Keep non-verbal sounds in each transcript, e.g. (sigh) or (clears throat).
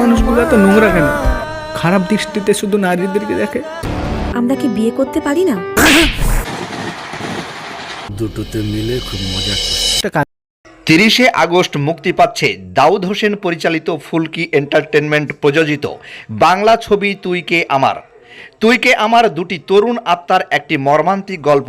মানুষগুলো এত নোংরা কেন? খারাপ দৃষ্টিতে শুধু নারীদেরকে দেখে? আমরা কি বিয়ে করতে পারি না? দুটোতে মিলে খুব মজা তিরিশে আগস্ট মুক্তি পাচ্ছে দাউদ হোসেন পরিচালিত ফুলকি এন্টারটেনমেন্ট প্রযোজিত। বাংলা ছবি তুই কে আমার। তুই কে আমার দুটি তরুণ আত্মার একটি মর্মান্তিক গল্প,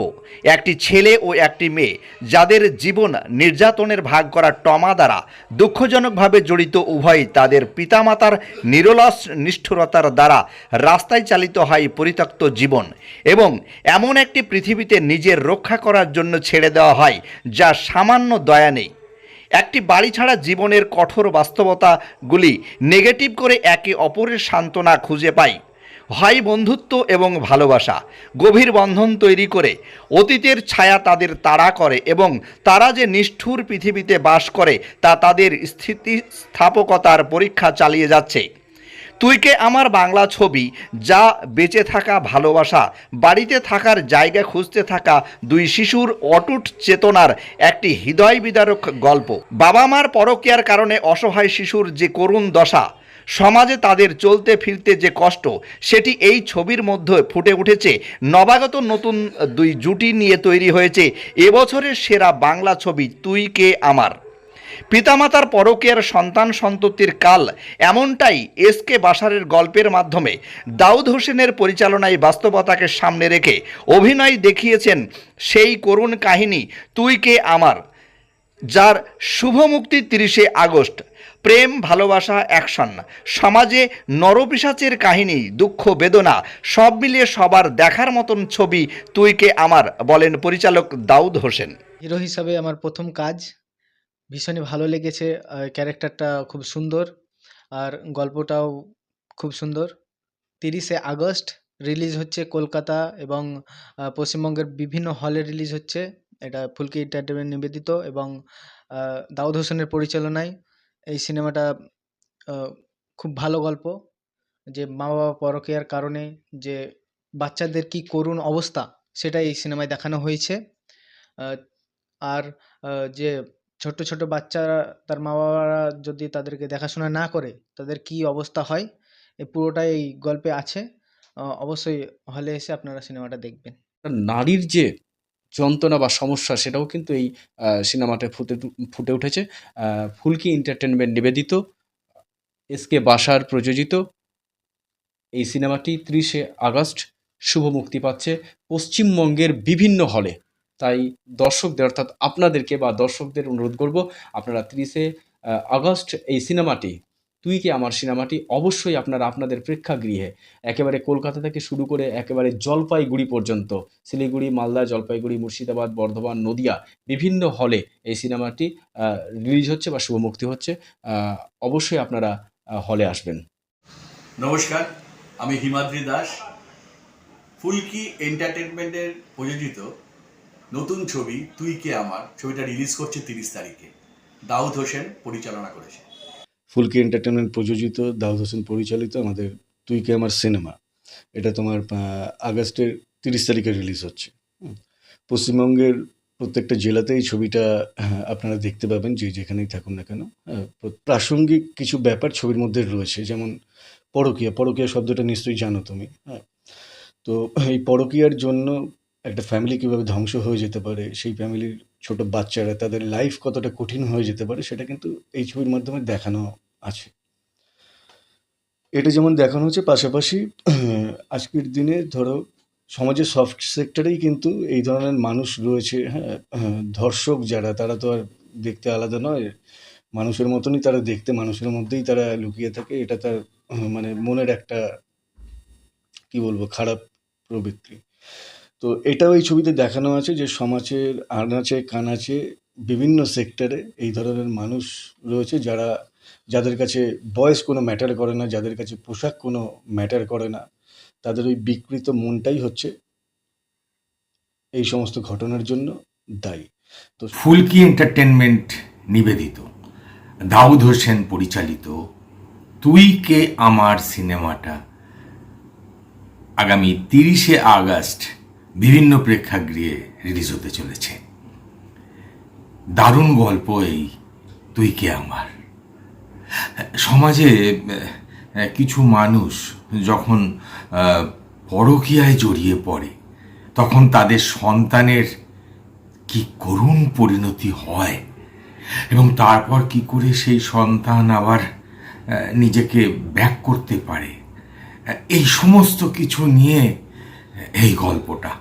একটি ছেলে ও একটি মেয়ে, যাদের জীবন নির্যাতনের ভাগ করা টমা দ্বারা দুঃখজনকভাবে জড়িত উভয়ই তাদের পিতামাতার নিরলস নিষ্ঠুরতার দ্বারা রাস্তায় চালিত হয় পরিত্যক্ত জীবন এবং এমন একটি পৃথিবীতে নিজের রক্ষা করার জন্য ছেড়ে দেওয়া হয়, যা সামান্য দয়া নেই। একটি বাড়ি ছাড়া জীবনের কঠোর বাস্তবতাগুলি নেগেটিভ করে একে অপরের সান্ত্বনা খুঁজে পাই হয় বন্ধুত্ব এবং ভালোবাসা গভীর বন্ধন তৈরি করে অতীতের ছায়া তাদের তাড়া করে এবং তারা যে নিষ্ঠুর পৃথিবীতে বাস করে তা তাদের স্থিতিস্থাপকতার পরীক্ষা চালিয়ে যাচ্ছে। তুইকে আমার বাংলা ছবি? যা বেঁচে থাকা ভালোবাসা, বাড়িতে থাকার জায়গা খুঁজতে থাকা দুই শিশুর অটুট চেতনার একটি হৃদয় বিদারক গল্প। বাবা মার পরকীয়ার কারণে অসহায় শিশুর যে করুণ দশা সমাজে তাদের চলতে ফিরতে যে কষ্ট, সেটি এই ছবির মধ্যে ফুটে উঠেছে। নবাগত নতুন দুই জুটি নিয়ে তৈরি হয়েছে এবছরের সেরা বাংলা ছবি তুই কে আমার। পিতামাতার পরকের সন্তান সন্ততির কাল, এমনটাই এস কে বাসারের গল্পের মাধ্যমে দাউদ হোসেনের পরিচালনায় বাস্তবতাকে সামনে রেখে অভিনয় দেখিয়েছেন সেই করুণ কাহিনী তুই কে আমার, যার শুভ মুক্তি তিরিশে আগস্ট। প্রেম, ভালোবাসা অ্যাকশন সমাজে নরপিসাচের কাহিনী, দুঃখ, বেদনা, সব মিলিয়ে সবার দেখার মতন ছবি তুইকে আমার, বলেন পরিচালক দাউদ হোসেন। হিরো হিসাবে আমার প্রথম কাজ, ভীষণই ভালো লেগেছে ক্যারেক্টারটা খুব সুন্দর, আর গল্পটাও খুব সুন্দর। তিরিশে আগস্ট রিলিজ হচ্ছে কলকাতা এবং পশ্চিমবঙ্গের বিভিন্ন হলে রিলিজ হচ্ছে। এটা ফুলকি এন্টারটেনমেন্ট নিবেদিত এবং দাউদ হোসেনের পরিচালনায় এই সিনেমাটা খুব ভালো গল্প। যে মা বাবা পরকীয়ার কারণে যে বাচ্চাদের কি করুণ অবস্থা সেটা এই সিনেমায় দেখানো হয়েছে। আর যে ছোট্ট ছোট বাচ্চারা, তার মা বাবারা যদি তাদেরকে দেখাশোনা না করে, তাদের কি অবস্থা হয় এই পুরোটাই এই গল্পে আছে। অবশ্যই হলে এসে আপনারা সিনেমাটা দেখবেন। নারীর যে যন্ত্রণা বা সমস্যা সেটাও কিন্তু এই সিনেমাটায় ফুটে ফুটে উঠেছে। ফুলকি এন্টারটেনমেন্ট নিবেদিত, এস কে বাসার প্রযোজিত। এই সিনেমাটি ত্রিশে আগস্ট শুভ মুক্তি পাচ্ছে পশ্চিমবঙ্গের বিভিন্ন হলে। তাই দর্শকদের, অর্থাৎ আপনাদেরকে বা দর্শকদের অনুরোধ করব, আপনারা ত্রিশে আগস্ট এই সিনেমাটি তুই কি আমার সিনেমাটি? অবশ্যই আপনারা আপনাদের প্রেক্ষাগৃহে। একেবারে কলকাতা থেকে শুরু করে একেবারে জলপাইগুড়ি পর্যন্ত, শিলিগুড়ি, মালদা, জলপাইগুড়ি, মুর্শিদাবাদ, বর্ধমান, নদিয়া, বিভিন্ন হলে এই সিনেমাটি রিলিজ হচ্ছে বা শুভমুক্তি হচ্ছে অবশ্যই আপনারা হলে আসবেন। নমস্কার, আমি হিমাদ্রি দাস। ফুলকি এন্টারটেনমেন্টের প্রযোজিত নতুন ছবি তুই কে আমার, ছবিটা রিলিজ করছে তিরিশ তারিখে। দাউদ হোসেন পরিচালনা করেছে ফুলকি এন্টারটেনমেন্ট প্রযোজিত, দাউদ হোসেন পরিচালিত আমাদের তুই কে আমার সিনেমা। এটা তোমার আগস্টের তিরিশ তারিখে রিলিজ হচ্ছে। পশ্চিমবঙ্গের প্রত্যেকটা জেলাতেই ছবিটা আপনারা দেখতে পাবেন, যে যেখানেই থাকুন না কেন। প্র- প্রাসঙ্গিক কিছু ব্যাপার ছবির মধ্যে রয়েছে, যেমন পরকীয়া। পরকীয়া শব্দটা নিশ্চয়ই জানো তুমি হ্যাঁ। তো এই পরকীয়ার জন্য একটা ফ্যামিলি কীভাবে ধ্বংস হয়ে যেতে পারে, সেই ফ্যামিলির ছোট বাচ্চারা তাদের লাইফ কতটা কঠিন হয়ে যেতে পারে সেটা কিন্তু এই ছবির মাধ্যমে দেখানো আছে। এটা যেমন দেখানো হচ্ছে পাশাপাশি (clears throat) আজকের দিনে ধরো সমাজের সফট সেক্টরেই কিন্তু এই ধরনের মানুষ রয়েছে হ্যাঁ হ্যাঁ, ধর্ষক যারা তারা তো আর দেখতে আলাদা নয়। মানুষের মতনই তারা দেখতে মানুষের মধ্যেই তারা লুকিয়ে থাকে এটা তার মানে মনের একটা কি বলব খারাপ প্রবৃত্তি। তো এটাও এই ছবিতে দেখানো আছে যে সমাজের আনাচে কানাচে বিভিন্ন সেক্টরে এই ধরনের মানুষ রয়েছে যারা, যাদের কাছে বয়স কোনো ম্যাটার করে না, যাদের কাছে পোশাক কোনো ম্যাটার করে না, তাদের ওই বিকৃত মনটাই হচ্ছে এই সমস্ত ঘটনার জন্য দায়ী। তো ফুলকি এন্টারটেনমেন্ট নিবেদিত, দাউদ হোসেন পরিচালিত, তুই কে আমার সিনেমাটা আগামী তিরিশে আগস্ট বিভিন্ন প্রেক্ষাগৃহে রিলিজ হতে চলেছে। দারুণ গল্প এই, তুই কে আমার? সমাজে কিছু মানুষ যখন পরকীয়ায় জড়িয়ে পড়ে, তখন তাদের সন্তানের কি করুণ পরিণতি হয় এবং তারপর কি করে সেই সন্তান আবার নিজেকে ব্যাক করতে পারে এই সমস্ত কিছু নিয়ে এই গল্পটা।